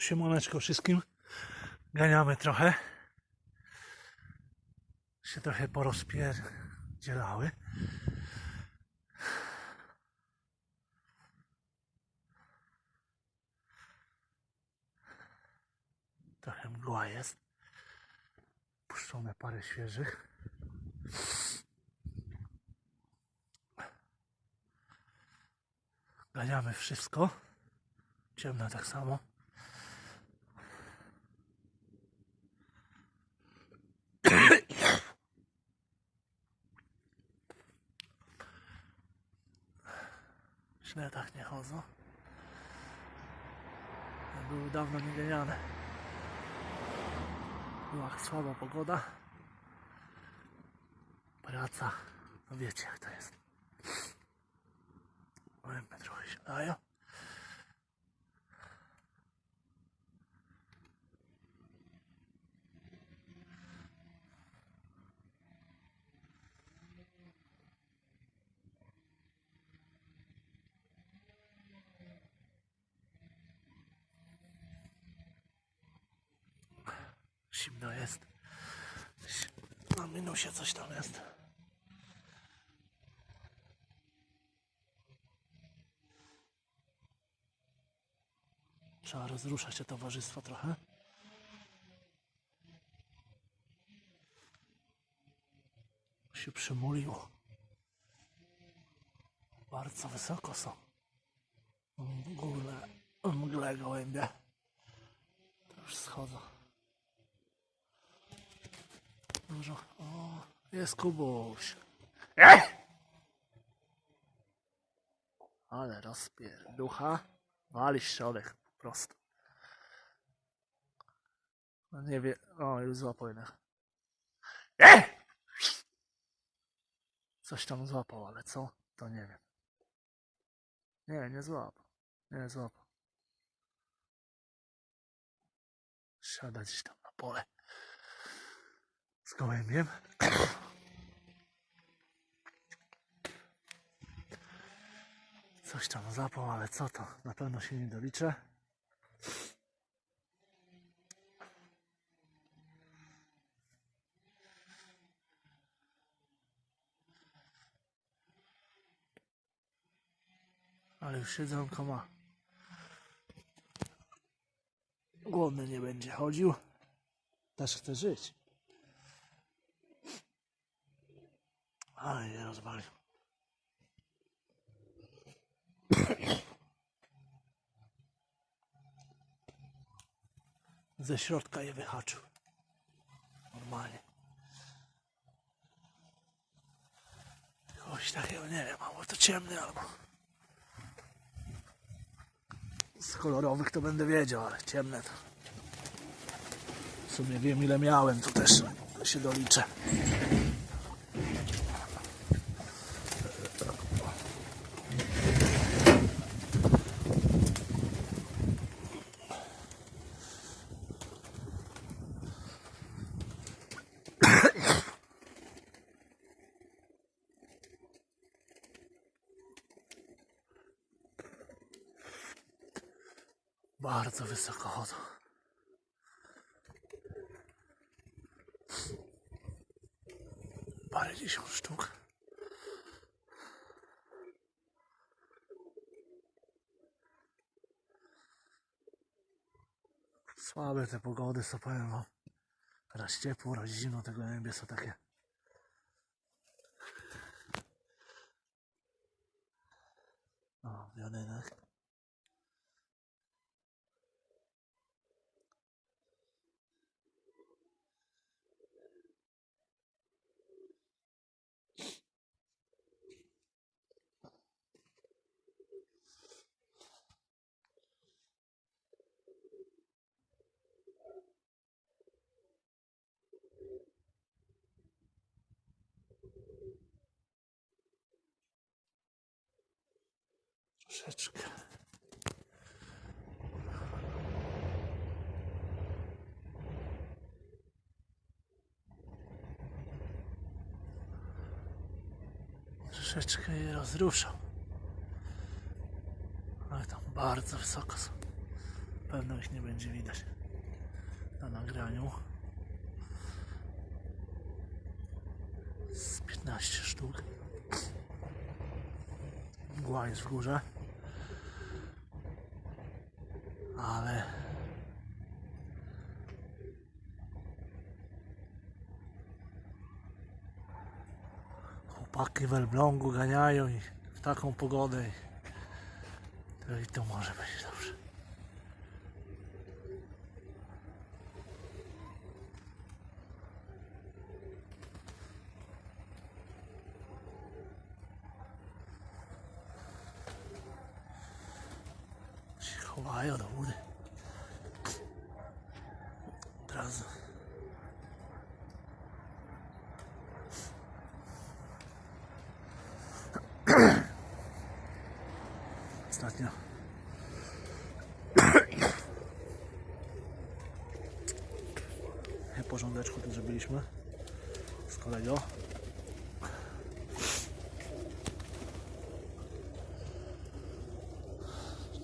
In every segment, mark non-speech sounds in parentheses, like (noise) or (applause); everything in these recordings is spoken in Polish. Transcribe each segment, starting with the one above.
Siemoneczko wszystkim. Ganiamy trochę. Się trochę porozpierdzielały. Trochę mgła jest. Puszczone parę świeżych. Ganiamy wszystko. Ciemno tak samo. Były dawno nie ganiane. Była słaba pogoda. Praca. No wiecie jak to jest. Gołębie trochę się dają. Zimno jest. Na minusie coś tam jest. Trzeba rozruszać to towarzystwo trochę. Się przymuliło. Bardzo wysoko są. W mgle gołębie. To już schodzą. Dużo. O, jest Kubuś. Ech! Ale rozpierducha. Wali środek po prostu. No nie wie. O, już złapał jednak. Ech! Coś tam złapał, ale co? To nie wiem. Nie, nie złapał. Nie złapał. Siada gdzieś tam na pole z gołębiem. Coś tam zapał, ale co to? Na pewno się nie doliczę. Ale już siedzonko ma. Głodny nie będzie chodził. Też chce żyć. Ale nie rozwalił. Ze środka je wyhaczył. Normalnie. Coś takiego nie wiem, albo to ciemny, albo z kolorowych to będę wiedział, ale ciemne to w sumie wiem ile miałem, to też się doliczę. Bardzo wysoko chodzą. Parę dziesiąt sztuk. Słabe te pogody, co powiem wam. Raz ciepło, raz zimno, te gołębie są takie. O, wiadynek. Troszeczkę. Troszeczkę je rozruszał. Ale tam bardzo wysoko są. pewno ich nie będzie widać na nagraniu. Z 15 sztuk. Mgła jest w górze. Ale chłopaki w Elblągu ganiają i w taką pogodę i to może być dobrze. Się chowają do wody. Teraz ostatnio porządeczku tu zrobiliśmy z kolego.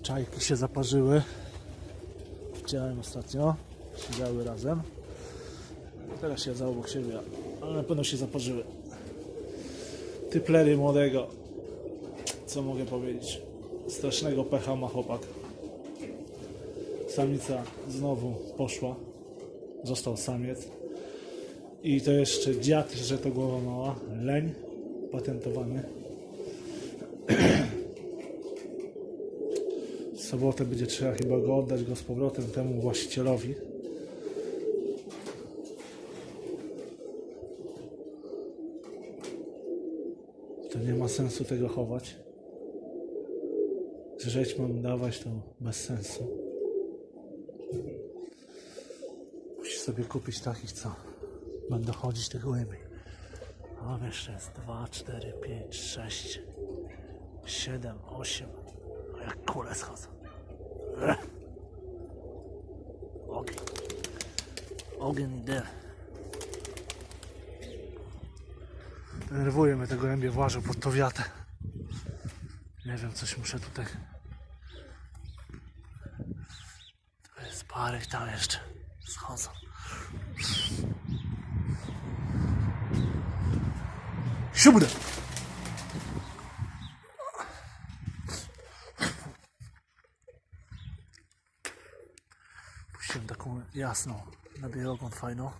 Czajki się zaparzyły. Widziałem ostatnio. Siedziały razem. Teraz siedzą obok siebie, ale na pewno się zaparzyły. Typlery młodego. Co mogę powiedzieć? Strasznego pecha ma chłopak. Samica znowu poszła. Został samiec. I to jeszcze dziad, że to głowa mała. Leń patentowany. Sobotę będzie trzeba chyba go oddać go z powrotem temu właścicielowi. To nie ma sensu tego chować. Żreć mam dawać to bez sensu. Musi sobie kupić takich, co będą chodzić głębiej. A wiesz, jest 2, 4, 5, 6, 7, 8. A jak kule schodzą. Ogień. Ogień idę. Denerwuje mnie tego głębie włażę pod tą wiatę. Nie wiem, coś muszę tutaj. To jest parę tam jeszcze schodzą. Siubdę! Puściłem taką jasną na bielogą fajną.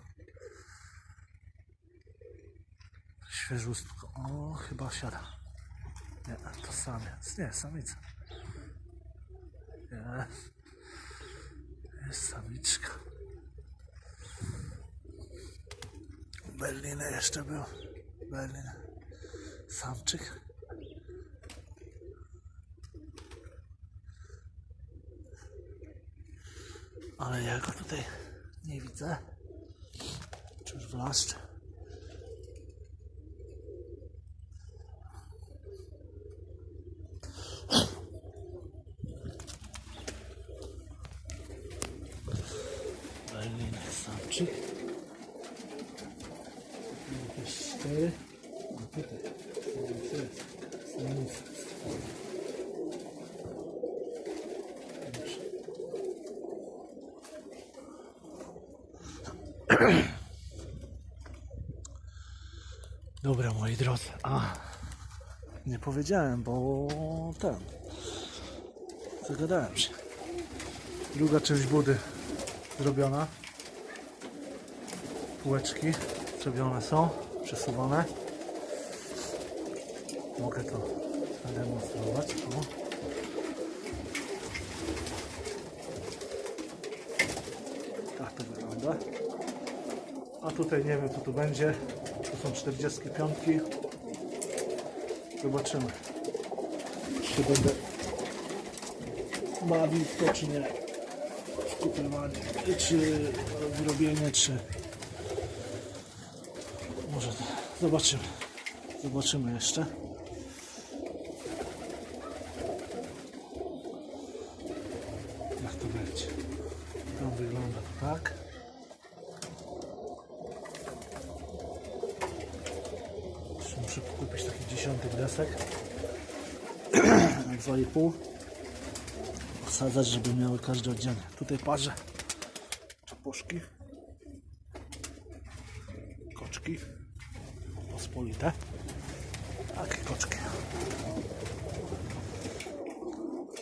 Świeżustko. O, chyba siada. Nie, to samiec. Nie, samica. Jest. Jest samiczka. Berlin jeszcze był. Berlin. Samczyk. Ale ja go tutaj nie widzę. Czy już wlaszczę. Berlin samczyk. Jakieś cztery. A tutaj. Samica jest. Samica. Dobrze. (clears throat) Dobra, moi drodzy. A, nie powiedziałem, bo ten. Zagadałem się. Druga część budy zrobiona. Półeczki zrobione są, przesuwane. Mogę to zademonstrować. O. Tak to wygląda. A tutaj nie wiem co tu będzie. To są 45. Zobaczymy. Czy będę bawił w to czy nie. Kupywanie, czy wyrobienie, czy może zobaczymy. Zobaczymy jeszcze. Jak to będzie? Tam wygląda to tak. Muszę kupić taki dziesiątek desek. Jak 2,5. posadzać, żeby miały każde oddzielnie. Tutaj parze czaposzki, koczki, pospolite. Takie koczki.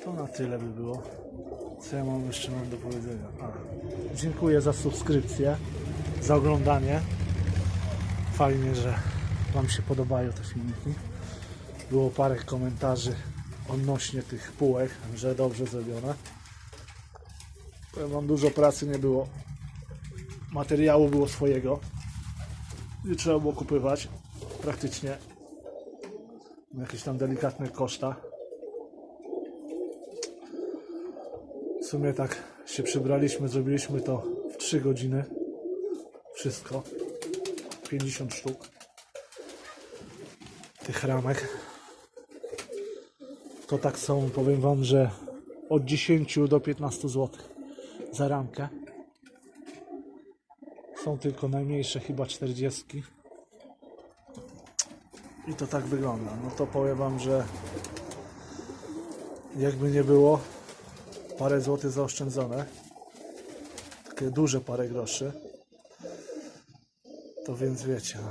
To na tyle by było. Co ja mam jeszcze mam do powiedzenia? A, dziękuję za subskrypcję, za oglądanie. Fajnie, że Wam się podobają te filmiki. Było parę komentarzy odnośnie tych półek, że dobrze zrobione. Powiem Wam, dużo pracy nie było. Materiału było swojego. Nie trzeba było kupywać. Praktycznie jakieś tam delikatne koszta. W sumie tak się przybraliśmy, zrobiliśmy to w 3 godziny. Wszystko. 50 sztuk tych ramek. To tak są, powiem Wam, że od 10 do 15 zł za ramkę. Są tylko najmniejsze, chyba 40. I to tak wygląda. No to powiem Wam, że jakby nie było, parę złotych zaoszczędzone. Takie duże parę groszy. To więc wiecie, no,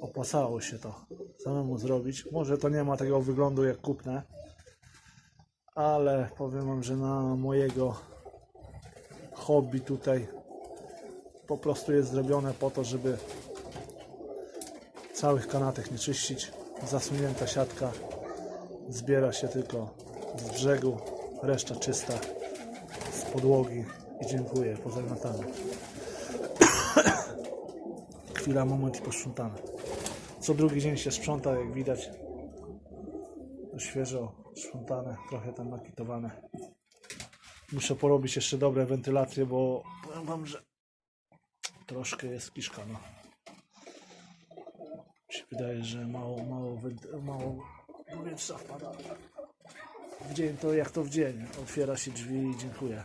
opłacało się to samemu zrobić. Może to nie ma tego wyglądu jak kupne, ale powiem Wam, że na mojego hobby tutaj po prostu jest zrobione po to, żeby całych kanatek nie czyścić. Zasunięta siatka zbiera się tylko z brzegu, reszta czysta z podłogi i dziękuję, pozamiatane. (coughs) Chwila, moment i posprzątane. Co drugi dzień się sprząta, jak widać. Świeżo sprzątane, trochę tam nakitowane. Muszę porobić jeszcze dobre wentylacje, bo powiem wam, że troszkę jest kiszka, no. Mi się wydaje, że mało, mało, mało powietrza wpada. W dzień to jak to w dzień. Otwiera się drzwi i dziękuję.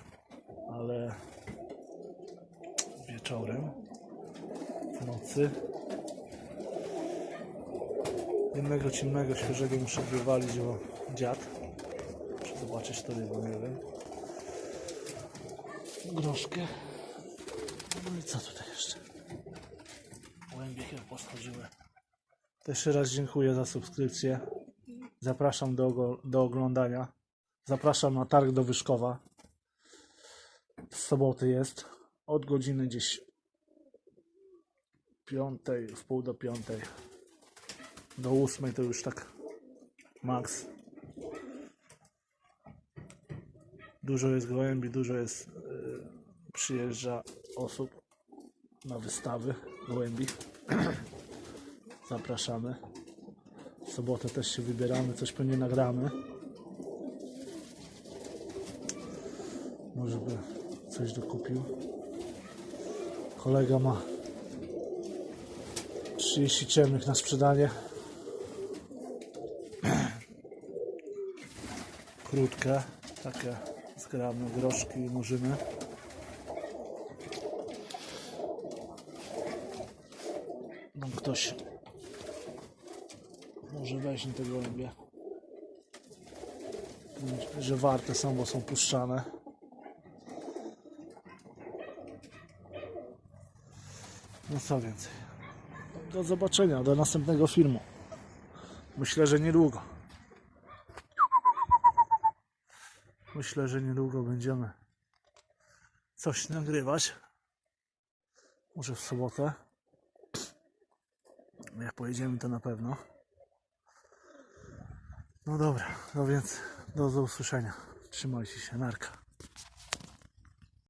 Ale wieczorem, w nocy jednego ciemnego, świeżego muszę wywalić, bo dziad. Muszę zobaczyć to rybo, nie wiem. Groszkę. No i co tutaj jeszcze? Łębie chyba poschodziły. Jeszcze raz dziękuję za subskrypcję. Zapraszam do, do oglądania. Zapraszam na targ do Wyszkowa. W soboty jest. Od godziny gdzieś piątej, w pół do piątej. Do ósmej to już tak max. Dużo jest gołębi, dużo jest y, przyjeżdża osób na wystawy gołębi. (clears throat) Zapraszamy. W sobotę też się wybieramy, coś pewnie nagramy. Może by coś dokupił. Kolega ma 30 ciemnych na sprzedanie. Krótkie, takie zgrabne groszki i murzyny. No ktoś może weźmie te gołębie. Że warte są, bo są puszczane. No co więcej. Do zobaczenia, do następnego filmu. Myślę, że niedługo. Myślę, że niedługo będziemy coś nagrywać. Może w sobotę. Jak pojedziemy, to na pewno. No dobra, no więc do, do usłyszenia. Trzymajcie się, narka.